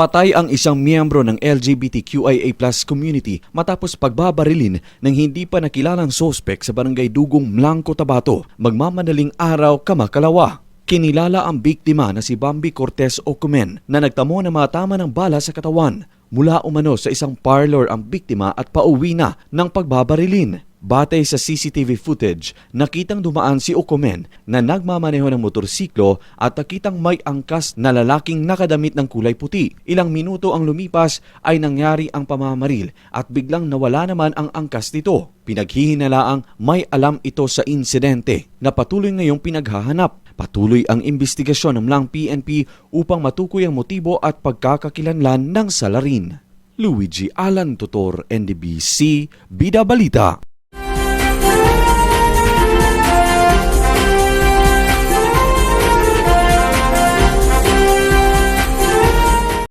Patay ang isang miyembro ng LGBTQIA community matapos pagbabarilin ng hindi pa nakilalang sospek sa barangay Dugong Blanco, Tabato, magmamadaling araw kamakalawa. Kinilala ang biktima na si Bambi Cortez Ocumen na nagtamo ng matama ng bala sa katawan. Mula umano sa isang parlor ang biktima at pauwi na ng pagbabarilin. Batay sa CCTV footage, nakitang dumaan si Ocumen na nagmamaneho ng motorsiklo at nakitang may angkas na lalaking nakadamit ng kulay puti. Ilang minuto ang lumipas ay nangyari ang pamamaril at biglang nawala naman ang angkas nito. Pinaghihinalaang may alam ito sa insidente na patuloy ngayong pinaghahanap. Patuloy ang investigasyon ng Mlang PNP upang matukoy ang motibo at pagkakakilanlan ng salarin. Luigi Alan Tutor, NDBC, Bida Balita.